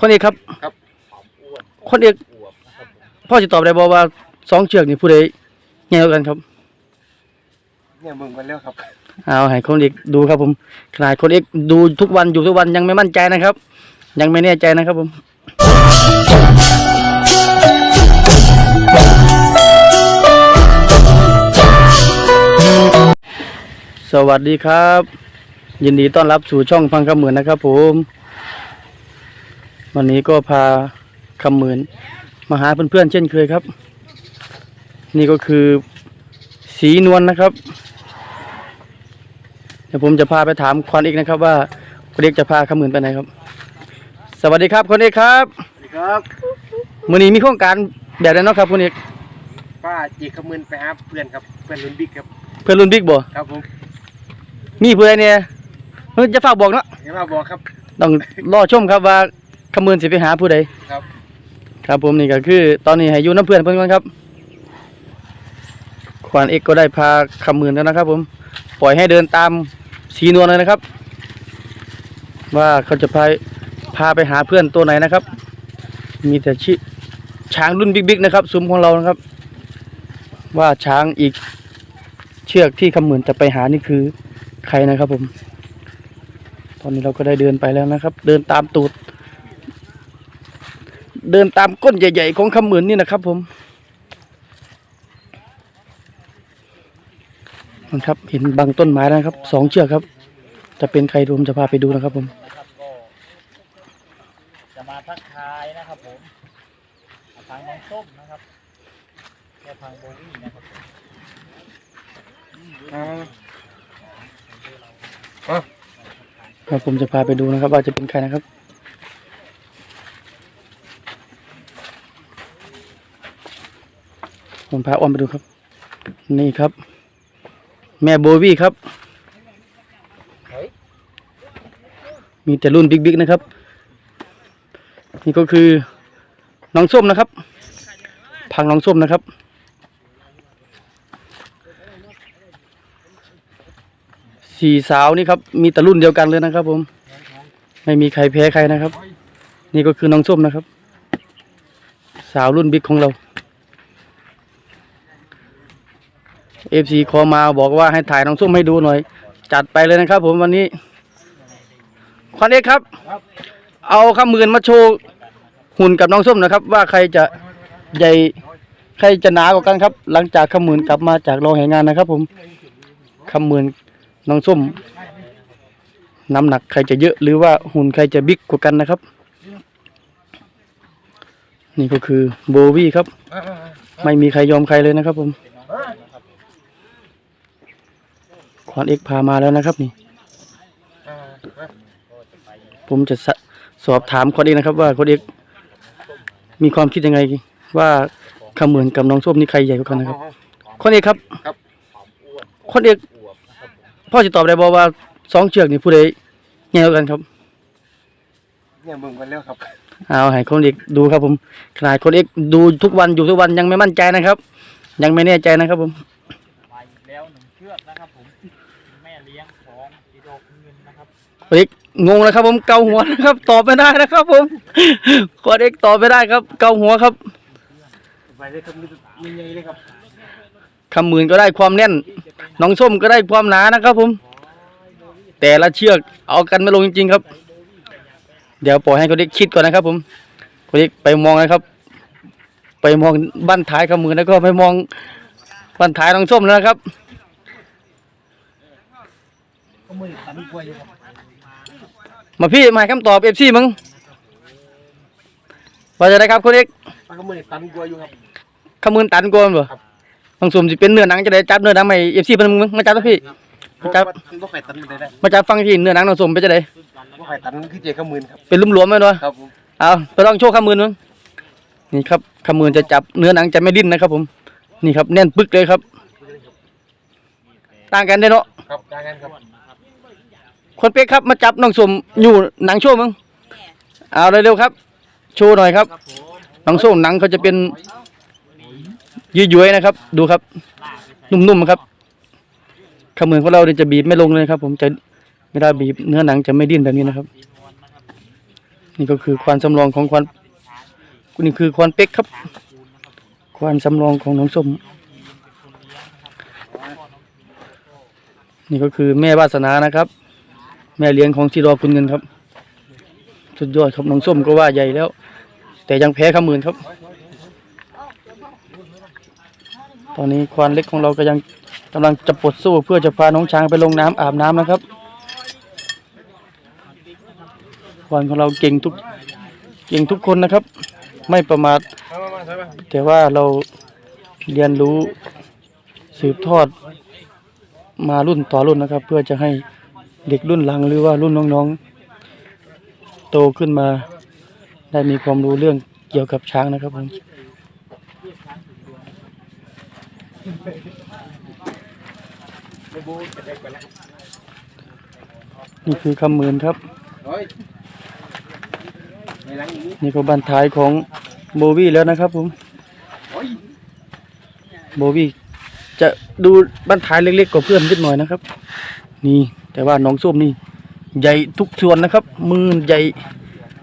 คนเอกครับ ครับคนเอกพ่อจะตอบได้บอกว่าสองเชือกนี่ผู้ใดแง่กว่ากันครับเนี่ยมึงกันแล้วครับเอาให้คนเอกดูครับผมขนาดคนเอกดูทุกวันอยู่ทุกวันยังไม่มั่นใจนะครับ ยังไม่แน่ใจนะครับผมสวัสดีครับ ยินดีต้อนรับสู่ช่องฟังคำเหมือนนะครับผม วันนี้ก็พาคำเหมือนมาหาเพื่อนๆเช่นเคยครับ นี่ก็คือสีนวลนะครับ เดี๋ยวผมจะพาไปถามคอนเอกนะครับ ว่าคนเอกจะพาคำเหมือนไปไหนครับ สวัสดีครับคนเอกครับสวัสดีครับมื้อนี้มีโครงการแบบไหนเนาะครับคนเอกป้าจีขมืนไปหาเพื่อนครับเพื่อนรุ่นบิ๊กครับเพื่อนรุ่นบิ๊กบ่ครับผมมีเพื่อนเนี่ยเฮ้ยจะฝากบอกเนาะเห็นมาบอกครับต้องรอชมครับว่า คำเหมือนสิไปหาผู้ใดครับ ครับผมนี่ก็คือ ตอนนี้ให้อยู่น้ำเพื่อนเพื่อนก่อนครับควานเอกก็ได้พาคำเหมือนแล้วนะครับ ผม ปล่อยให้เดินตามสีนวลเลยนะครับ ว่าเขาจะพาพาไปหาเพื่อนตัวไหนนะครับ มีแต่ชิช้างรุ่นบิ๊กๆนะครับ ซุ้มของเรานะครับ ว่าช้างอีกเชือกที่คำเหมือนจะไปหานี่คือใครนะครับผม ตอนนี้เราก็ได้เดินไปแล้วนะครับ เดินตามตูด เดินตามก้นใหญ่ ๆ ของคำเหมือนนี่นะครับ ผมนั่นครับเห็นบางต้นไม้แล้วนะครับสองเชือกครับ จะเป็นใครดูผมจะพาไปดูนะครับ ผมนะครับก็จะมาทักทายนะครับ ผมทางน้องส้มนะครับและทางโบวี่นะครับผมครับผมจะพาไปดูนะครับว่าจะเป็นใครนะครับ ผมพาอ้อมไปดูครับ นี่ครับ แม่โบวี่ครับ มีแต่รุ่นบิ๊กๆนะครับ นี่ก็คือน้องส้มนะครับ พังน้องส้มนะครับสี่สาวนี่ครับ มีแต่รุ่นเดียวกันเลยนะครับ ผม ไม่มีใครแพ้ใครนะครับ นี่ก็คือน้องส้มนะครับ สาวรุ่นบิ๊กของเรา เอฟซีขอมาบอกว่าให้ถ่ายน้องส้มให้ดูหน่อย จัดไปเลยนะครับ ผมวันนี้ควันเอกครับ เอาข้ามือนมาโชว์หุ่นกับน้องส้มนะครับ ว่าใครจะใหญ่ใครจะหนากว่ากันครับ หลังจากข้ามือนกลับมาจากโรงแห่งงานนะครับ ผมข้ามมือนน้องส้มน้ำหนักใครจะเยอะหรือว่าหุ่นใครจะบิ๊กกว่ากันนะครับ นี่ก็คือโบวี่ครับ ไม่มีใครยอมใครเลยนะครับผม ควานเอกพามาแล้วนะครับนี่ ผมจะสะสอบถามควานเอกนะครับ ว่าควานเอกมีความคิดยังไง ว่าขเหมือนกับน้องส้มนี่ใครใหญ่กว่ากันนะครับควานเอกครับครับควานเอกพ่อจะตอบได้บอกว่าสองเชือกนี่ผู้ใดแง่กว่ากันครับเนี่ยมึงกันแล้วครับเอาให้คนเอกดูครับผมขนาดคนเอกดูทุกวันอยู่ทุกวันยังไม่มั่นใจนะครับ ยังไม่แน่ใจนะครับผม เอกงงแล้วครับ ผมเกาหัวนะครับ ตอบไม่ได้นะครับ ผมคนเอกตอบไม่ได้ครับ เกาหัวครับไปเลยครับมีมีไงเลยครับคำหมื่นก็ได้ความแน่น น้องส้มก็ได้ความหนานะครับ ผม แต่ละเชือกเอากันไม่ลงจริงๆครับ เดี๋ยวปล่อยให้คนเอกคิดก่อนนะครับ ผมคนเอกไปมองนะครับ ไปมองบ้านท้ายคำหมื่นแล้วก็ไปมองบ้านท้ายน้องส้มแล้วนะครับก็มือตันกล้วยอยู่ครับ มาพี่มาให้คำตอบเอฟซีมึงว่าจะได้ครับคนเอกป้าก็มือตันกล้วยอยู่ครับคำมืนตันกวนบ่ครับน้องส้มสิเป็นเนื้อหนังจะได้จับเนื้อหนังไหมเอฟซีเป็นมึงมาจับตัวพี่บ่ครับบ่ไข่ตันเลยได้มาจับฟังที่เนื้อหนังน้องส้มไปจะได้บ่ไข่ตันคือเจขมืนครับเป็นลุ่มหลวมไหมเนาะครับผมเอาไปลองโชว์คำมือมึงนี่ครับคำมือจะจับเนื้อหนังจะไม่ดิ้นนะครับ ผม นี่ครับแน่นปึกเลยครับ ต่างกันได้อเนาะครับจ้างกันครับ คนเป๊กครับมาจับน้องสมอยู่หนังโชว์มึงเอาเร็วๆครับ โชว์หน่อยครับน้องส้มหนังเขาจะเป็นยุ่ยๆนะครับ ดูครับ นุ่มๆครับขมือของเราเนี่ยจะบีบไม่ลงเลยครับ ผมจะไม่ได้บีบเนื้อหนังจะไม่ดิ้นแบบนี้นะครับ นี่ก็คือควานสำรองของควานนี่คือควานเป็กครับ ควานสำรองของน้องส้มนี่ก็คือแม่วาสนานะครับ แม่เลี้ยงของชีรอคุณเงินครับ สุดยอดครับน้องส้มก็ว่าใหญ่แล้ว แต่ยังแพ้ขมื่นครับ ตอนนี้ควานเล็กของเราก็ยังกำลังจะปลดสู้เพื่อจะพาน้องช้างไปลงน้ำอาบน้ำนะครับ ควานของเราเก่งทุกเก่งทุกคนนะครับ ไม่ประมาทแต่ว่าเราเรียนรู้สืบทอดมารุ่นต่อรุ่นนะครับ เพื่อจะให้ เด็กรุ่นหลังหรือว่ารุ่นน้องๆ โตขึ้นมา ได้มีความรู้เรื่องเกี่ยวกับช้างนะครับผมนี่คือคำหมื่นครับ นี่ก็บันท้ายของโบวี่แล้วนะครับผมโอ้ยโบวี่จะดูบันท้ายเล็กๆกว่าเพื่อนนิดหน่อยนะครับ นี่ แต่ว่าน้องส้มนี่ใหญ่ทุกส่วนนะครับ มือใหญ่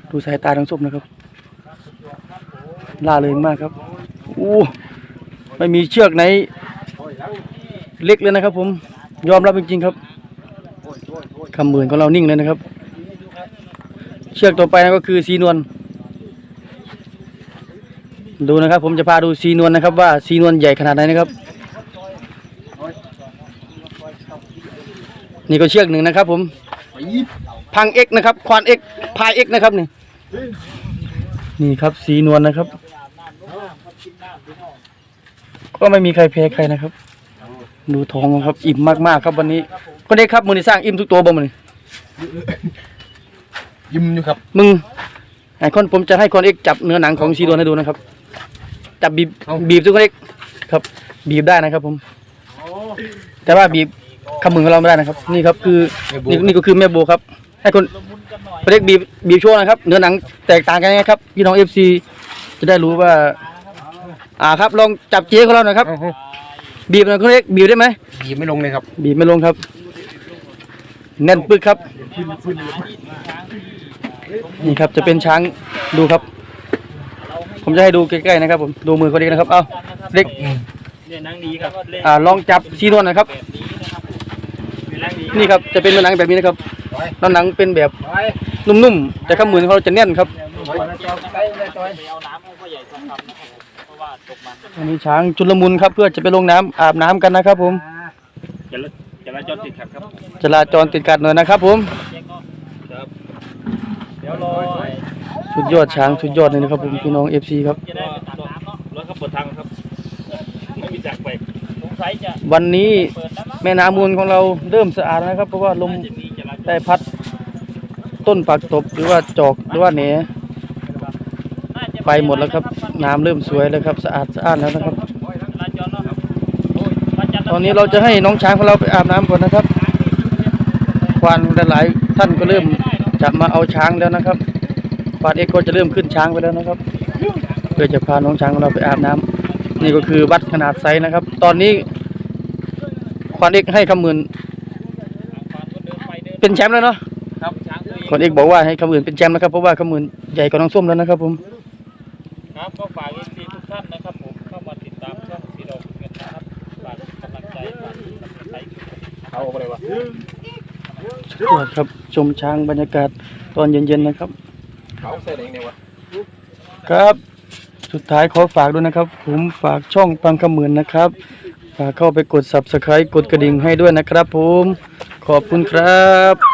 ดูสายตาน้องส้มนะครับล่าเริงมากครับโอ้ไม่มีเชือกไหนเล็กเลยนะครับ ผมยอมรับจริงๆครับคำหมื่นของเรานิ่งเลยนะครับ เชือกต่อไปนะก็คือสีนวลดูนะครับ ผมจะพาดูสีนวลนะครับ ว่าสีนวลใหญ่ขนาดไหนนะครับ นี่ก็เชือกหนึ่งนะครับ ผมไปยิบพังเอ็กนะครับ ควานเอ็กพายเอ็กนะครับนี่ นี่ครับสีนวลนะครับ ก็ไม่มีใครแพ้ใครนะครับ ดูท้องครับ อิ่มมากๆครับวันนี้คนเอ็กครับมือนี่สร้างอิ่มทุกตัวบ่มือนี่ยิ้มอยู่ครับ มึงไอ้คนผมจะให้คนเอ็กจับเนื้อหนังของสีนวลให้ดูนะครับ จับบีบบีบทุกคนเอ็กครับ บีบได้นะครับผม แต่ว่าบีบ คำมือของเราไม่ได้นะครับ นี่ครับคือนี่นี่ก็คือแม่โบครับ ให้คนละมุนกันหน่อยคนเอ็กบีบบีบโชว์นะครับ เนื้อหนังแตกต่างกันยังไงครับพี่น้องเอฟซีจะได้รู้ว่า อ่าครับ ลองจับเจ๊ของเราหน่อยครับเอาเอาบีบหน่อยคนเอ็กบีบได้ไหมบีบไม่ลงเลยครับบีบไม่ลงครับ แน่นปึกครับ นี่ครับจะเป็นช้างดูครับ ผมจะให้ดูใกล้ๆนะครับ ผมดูมือเขาเด็กนะครับ เอาเด็กเนี่ยนั่งดีครับเล่นอ่าลองจับซีนวลหนะครับแบบนี้นะครับเป็ นนั่งดีนี่ครับจะเป็นเนื้อหนังแบบนี้นะครับแล้วหนังเป็นแบบไปนุ่มๆแต่ข้างมือเขาจะแน่นครับไปจอยไปเลยจอยไปเอาน้ำของพ่อใหญ่ทองคำนะครับผมเพราะว่าตกมันอันนี้ช้างจุลมุนครับ เพื่อจะไปลงน้ำอาบน้ำกันนะครับ ผมจะละจะละจอดติดขัดครับจราจรติดกัดหน่อยนะครับ ผมครับเดี๋ยวรอสุดยอดช้างสุดยอดเลยนะครับผมพี่น้องเอฟซีครับจะได้ไปตัดน้ำเนาะรถเขาเปิดทางครับไม่มีจักรไปสงสัยจะวันนี้เปิด แม่น้ำมูลของเราเริ่มสะอาดนะครับ เพราะว่าลมได้พัดต้นปักตบหรือว่าจอกหรือว่าเหนไปหมดแล้วครับ น้ำเริ่มสวยแล้วครับ สะอาดสะอาดแล้วนะครับ ตอนนี้เราจะให้น้องช้างของเราไปอาบน้ำก่อนนะครับควานหลายๆท่านก็เริ่มจะมาเอาช้างแล้วนะครับควานเอกก็จะเริ่มขึ้นช้างไปแล้วนะครับ เพื่อจะพาน้องช้างของเราไปอาบน้ำนี่ก็คือวัดขนาดไซส์นะครับ ตอนนี้ ควานเอกให้คำหมื่นเป็นแชมป์แล้วเนาะครับช้างตัวเองควานเอกบอกว่าให้คำหมื่นเป็นแชมป์นะครับเพราะว่าคำหมื่นใหญ่กว่าน้องส้มแล้วนะครับผมครับก็ฝากเอฟซีทุกท่านนะครับผมเข้ามาติดตามช่องสีดอกเงินนะครับฝากกำลังใจฝากกำลังใจเอาไปเลยวะสุดยอดครับชมช้างบรรยากาศตอนเย็นๆนะครับเขาเส้นเองเนี่ยวะครับ สุดท้ายขอฝากด้วยนะครับ ผมฝากช่องปังขมื่นนะครับ ฝากเข้าไปกด subscribe กดกระดิ่งให้ด้วยนะครับผม ขอบคุณครับ